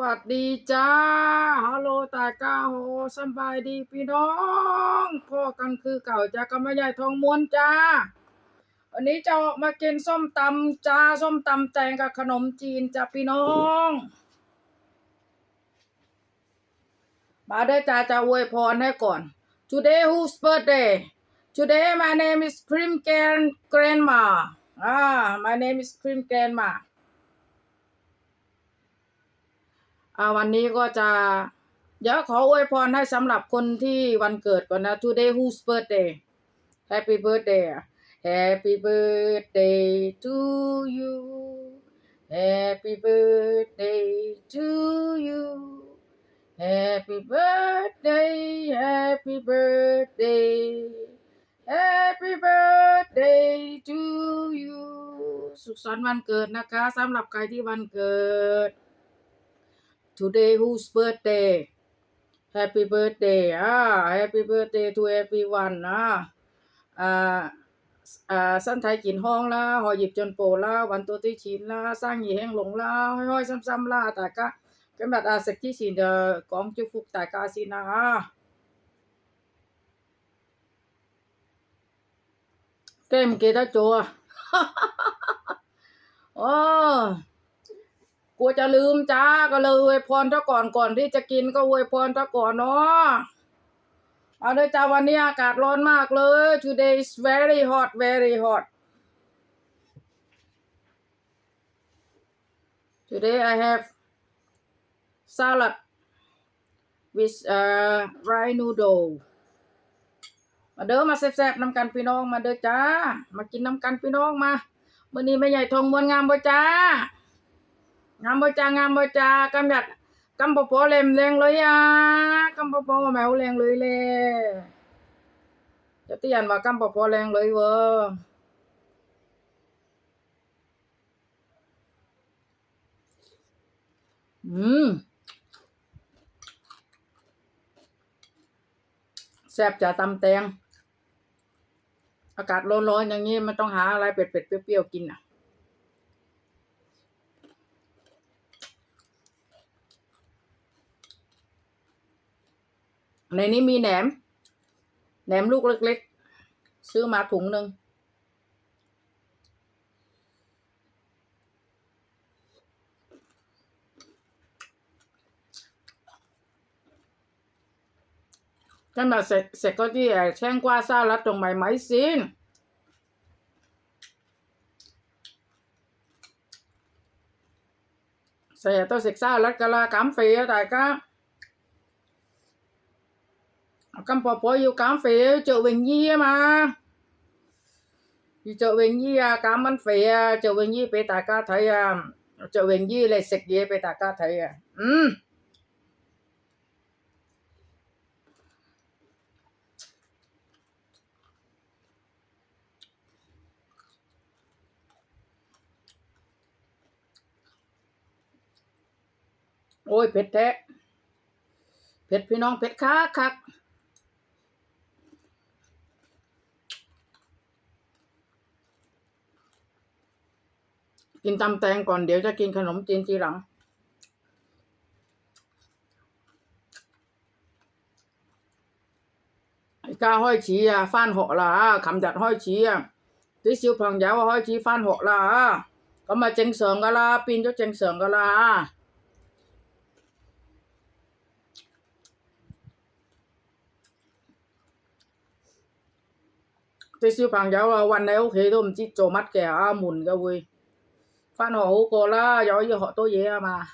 วัสดีจ้า ฮัลโหลตายกาโหสบายดีพี่น้องพ่อกันคือเก่าจ้ากำมะยายทองม้วนจ้า วันนี้จะออกมากินส้มตำจ้า ส้มตำแตงกับขนมจีนจ้าพี่น้อง มาเด้จ้าจะอวยพรให้ก่อน Today who's birthday Today my name is Cream Gran- Grandma ah my name is Cream Grandma อ่า วันนี้ก็จะ เดี๋ยวขออวยพรให้สำหรับคนที่วันเกิดก่อนนะ Today who's birthday Happy birthday Happy birthday to you Happy birthday to you Happy birthday Happy birthday Happy birthday to you สุขสันต์วันเกิดนะคะสำหรับใครที่วันเกิด Today whose birthday Happy birthday อ่า Happy birthday to everyone นะอ่าอ่าสั้นไทยกินห้องละหอหยิบจนโปละวันตัวที่ชินละสร้างหยีแห้งหลง ลัวจะลืมจ้าก็เลยอวยพรซะก่อนก่อนที่จะกินก็อวยพรซะก่อนเนาะเอาด้วยจ้าวันนี้อากาศร้อนมากเลย today is very hot very hot today I have salad with uh, rice noodle มาเด้อมาแซ่บๆน้ำกันพี่น้องมาเด้อจ้า มากินน้ำกันพี่น้องมาเมื่อนี้แม่ใหญ่ทองมวนงามบ่จ้า งามบ่จ้างามบ่จ้ากำยัดกำปอปอเล่มแรงเลยอะกำปอปอแมวแรงเลยแลจะเตียนว่ากำปอปอแรงเลยเวออืมแซ่บจะตำแตง อากาศร้อนๆอย่างนี้มันต้องหาอะไรเผ็ดๆเปรี้ยวๆกินอะ ในนี้มีแหนม แหนมลูกเล็กๆ ซื้อมาถุงหนึ่ง ถ้ามาเสร็จเสร็จก็ที่แช่งกว่าซาลัดตรงใบไม้ซีนเสร็จต้องศึกษาลัดกะลากรรมฟรีแต่ก็ con bỏ bỏ yêu cám phế chợ bình nhi mà. Chợ bình nhi à cám ăn phế à, chợ bình nhi bé ta ca thấy à chợ bình nhi lại sạch gì bé ta ca thấy à. Ừ. Ôi เผ็ดแท้เผ็ดพี่น้องเผ็ดคักคัก กินตำแตงก่อนเดี๋ยวจะกินขนมจีนทีหลัง ไอ้กาห้อยชี้อะฟ้านเหาะละคำจัดห้อยชี้อะที่ซิวพังยาวห้อยชี้ฟ้านเหาะละก็มาเจงเสริงกะลาปีนเจ้าเจงเสริงกะลา这小朋友啊，玩得屋企都唔น做乜嘅，阿悶嘅會。 cái vui phan họ hú cô la giáo như họ tôi vậy mà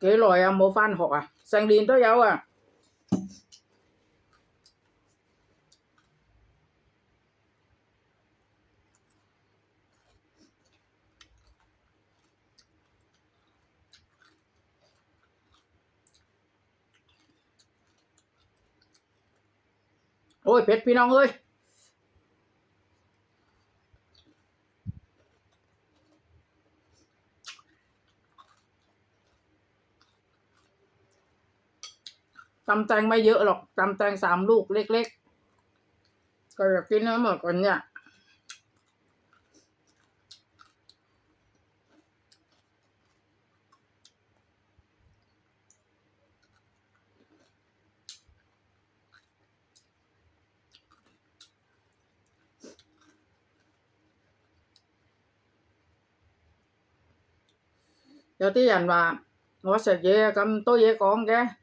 cái loại à, một phan họ à sang điên tới giáo à โอ้ยเผ็ดพี่น้องเอ้ยตำแตงไม่เยอะหรอกตำแตงสามลูกเล็กๆ ก็อยากกินให้หมดก่อนเนี่ย 有啲人話我食嘢咁多嘢講嘅，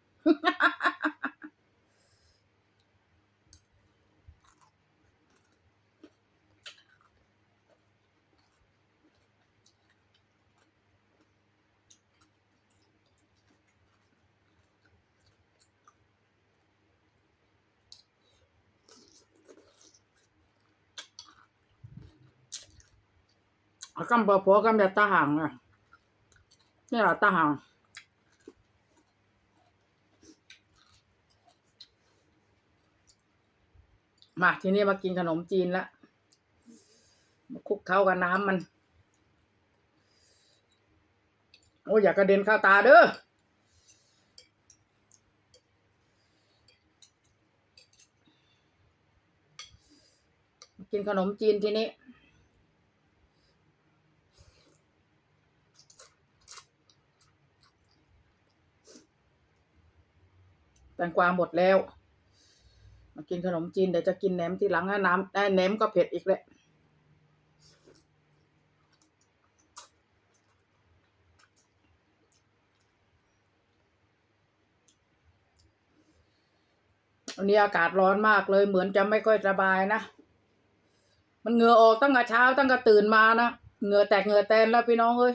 我今婆婆今日得閒啊， 呢日得闲。มาทีนี้มากินขนมจีนละมาคลุกเข้ากับน้ำมัน โอ้ยอย่ากระเด็นเข้าตาเด้อมากินขนมจีนทีนี้ งกวาหมดแล้ว มากินขนมจีนเดี๋ยวจะกินแหนมที่หลังนะน้ำได้แหนมก็เผ็ดอีกแหละวันนี้อากาศร้อนมากเลยเหมือนจะไม่ค่อยสบายนะ มันเหงื่อออกตั้งแต่เช้าตั้งแต่ตื่นมานะ เหงื่อแตกเหงื่อแตนแล้วพี่น้องเอ้ย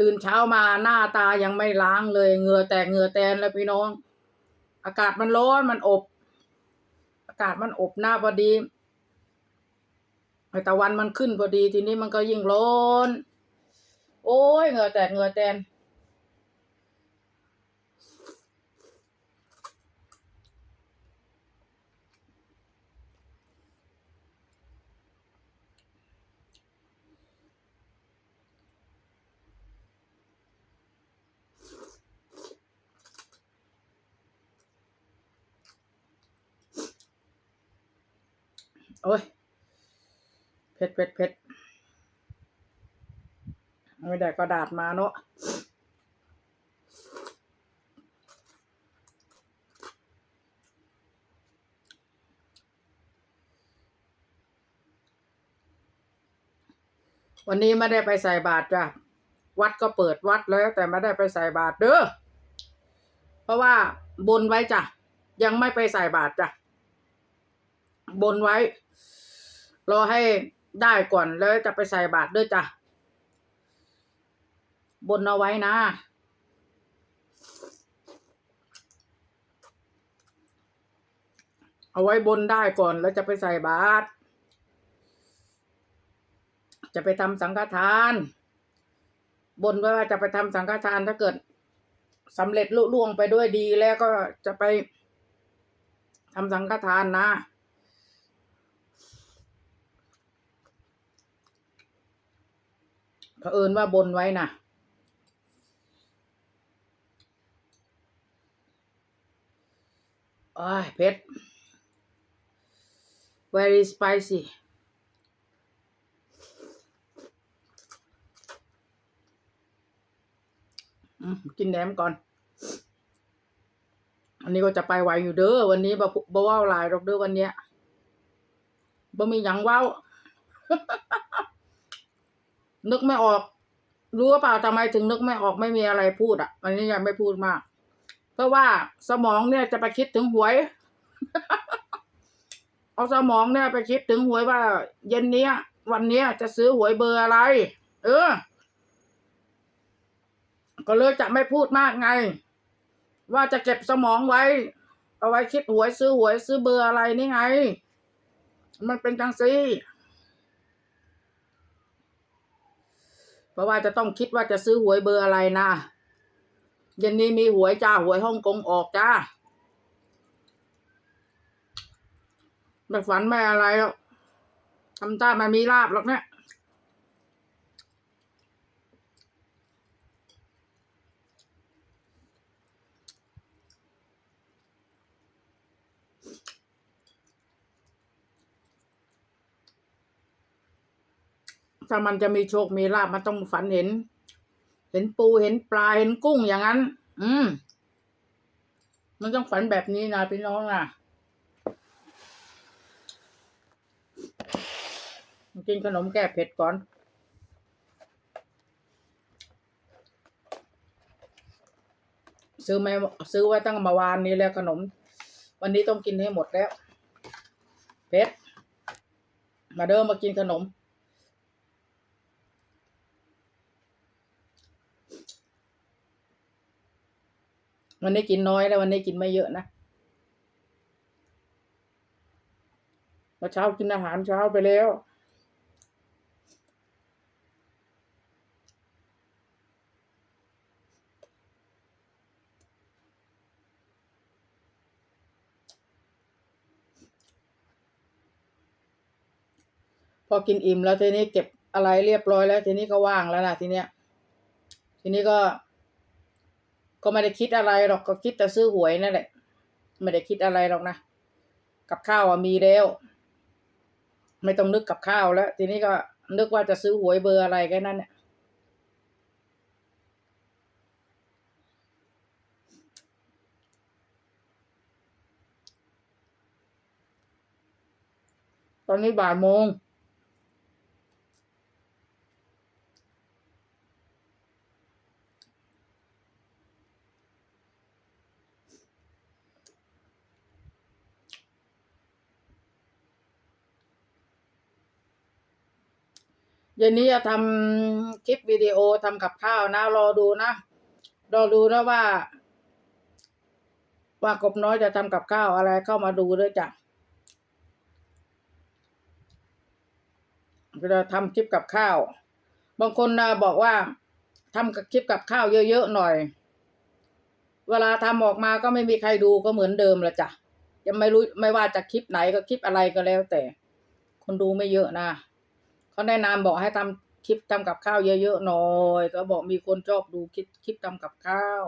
ตื่นเช้ามาหน้าตายังไม่ล้างเลยเหงื่อแตกเหงื่อแตนแล้วพี่น้อง อากาศมันร้อนมันอบ อากาศมันอบหน้าพอดีตะวันมันขึ้นพอดีทีนี้มันก็ยิ่งร้อน โอ้ยเหงื่อแตกเหงื่อแตน โอ้ยเผ็ดเผ็ดเผ็ดไม่ได้กระดาษมาเนอะวันนี้ไม่ได้ไปใส่บาตรจ้ะ วัดก็เปิดวัดแล้ว แต่ไม่ได้ไปใส่บาตรเด้อ เพราะว่าบนไว้จ้ะ ยังไม่ไปใส่บาตรจ้ะ บนไว้ รอให้ได้ก่อนแล้วจะไปใส่บาตรด้วยจ้ะ บนเอาไว้นะ เอาไว้บนได้ก่อนแล้วจะไปใส่บาตรจะไปทำสังฆทาน บนไว้ว่าจะไปทำสังฆทานถ้าเกิดสำเร็จลุล่วงไปด้วยดีแล้วก็จะไปทำสังฆทานนะ เผอิญว่าบนไว้นะอ้ยเผ็ด very spicy กินแหนมก่อน อันนี้ก็จะไปไหวอยู่เด้อวันนี้บ่บ่ว้าหลายดอกเด้อวันเนี้ยบ่มีหยังว้าว นึกไม่ออก รู้ว่าเปล่าทำไมถึงนึกไม่ออกไม่มีอะไรพูดอะวันนี้ยังไม่พูดมาก เพราะว่าสมองเนี่ยจะไปคิดถึงหวย เอาสมองเนี่ยไปคิดถึงหวยว่า เย็นเนี้ย วันเนี้ยจะซื้อหวยเบอร์อะไร เออ ก็เลยจะไม่พูดมากไง ว่าจะเก็บสมองไว้ เอาไว้คิดหวยซื้อหวยซื้อเบอร์อะไรนี่ไง มันเป็นจังซี่ เพราะว่าจะต้องคิดว่าจะซื้อหวยเบอร์อะไรนะเย็นนี้มีหวยจ้าหวยฮ่องกงออกจ้าไม่ฝันไม่อะไรหรอกทำตามันมีลาบหรอกเนี่ย ถ้ามันจะมีโชคมีลาบมันต้องฝันเห็น เห็นปูเห็นปลาเห็นกุ้งอย่างนั้น อืม มันต้องฝันแบบนี้นะพี่น้องนะกินขนมแก้เผ็ดก่อนซื้อไม่ซื้อไว้ตั้งเมาวานนี้แล้วขนม วันนี้ต้องกินให้หมดแล้วเผ็ดมาเดิมมากินขนม วันนี้กินน้อยแล้ววันนี้กินไม่เยอะนะเมื่อเช้ากินอาหารเช้าไปแล้ว พอกินอิ่มแล้วทีนี้เก็บอะไรเรียบร้อยแล้ว ทีนี้ก็ว่างแล้วนะทีเนี้ย ทีนี้ก็ ก็ไม่ได้คิดอะไรหรอกก็คิดแต่ซื้อหวยนั่นแหละ ไม่ได้คิดอะไรหรอกนะ กับข้าวมีแล้ว ไม่ต้องนึกกับข้าวแล้ว ทีนี้ก็นึกว่าจะซื้อหวยเบอร์อะไรแค่นั้นเนี่ยตอนนี้บ่ายโมง เย็นนี้จะทำคลิปวิดีโอทำกับข้าวนะ รอดูนะ รอดูนะว่า ว่ากบน้อยจะทำกับข้าวอะไรเข้ามาดูด้วยจ้ะจะทำคลิปกับข้าว บางคนนะบอกว่าทำกับคลิปกับข้าวเยอะๆหน่อย เวลาทำออกมาก็ไม่มีใครดูก็เหมือนเดิมละจ้ะยังไม่รู้ไม่ว่าจะคลิปไหนก็คลิปอะไรก็แล้วแต่ คนดูไม่เยอะนะ เขาแนะนำบอกให้ทำคลิปทำกับข้าวเยอะๆหน่อยก็บอกมีคนชอบดูคลิปคลิปทำกับข้าว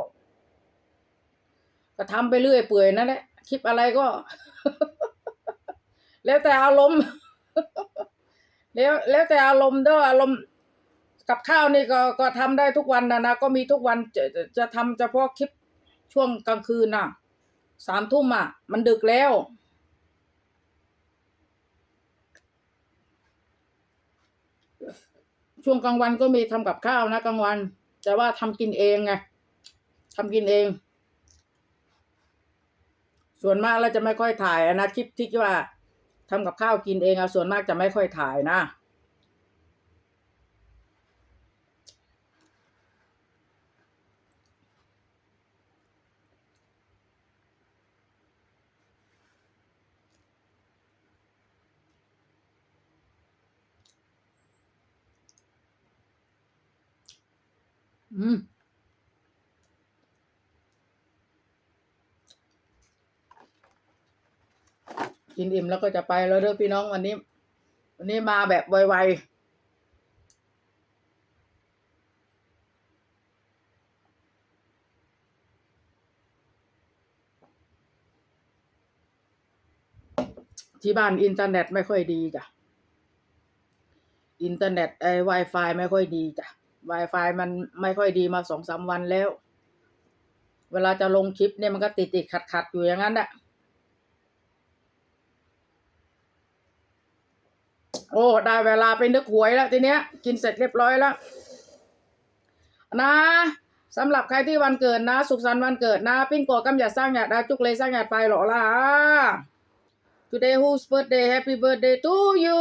ก็ทำไปเรื่อยเปื่อยนั่นแหละคลิปอะไรก็ แล้วแต่อารมณ์แล้วแล้วแต่อารมณ์เด้ออารมณ์กับข้าวนี่ก็ก็ทำได้ทุกวันนะนะก็มีทุกวันจะจะจะทำเฉพาะคลิปช่วงกลางคืนน่ะสามทุ่มอะ มันดึกแล้ว ช่วงกลางวันก็มีทำกับข้าวนะกลางวัน แต่ว่าทำกินเองไงทำกินเอง ส่วนมากเราจะไม่ค่อยถ่ายอนะคลิปที่ว่าทำกับข้าวกินเองอะส่วนมากจะไม่ค่อยถ่ายนะ มกินอิ่มแล้วก็จะไปแล้วเด้อพี่น้องวันนี้ วันนี้มาแบบไวๆที่บ้านอินเทอร์เน็ตไม่ค่อยดีจ้ะ อินเทอร์เน็ตไอ Wi-Fi ไม่ค่อยดีจ้ะ Wi-Fi มันไม่ค่อยดีมาสองสามวันแล้ว เวลาจะลงคลิปเนี่ยมันก็ติดติดขัดขัดๆอยู่อย่างนั้นแหละโอ้ ได้เวลาไปนึกหวยแล้วทีเนี้ย กินเสร็จเรียบร้อยแล้วนะสำหรับใครที่วันเกิดนะ สุขสันต์วันเกิดนะ ปิ้งโกกำหยัดสร้างหยัดดาจุกเลยสร้างหยัดไปหรอล่ะ Today whose birthday Happy birthday to you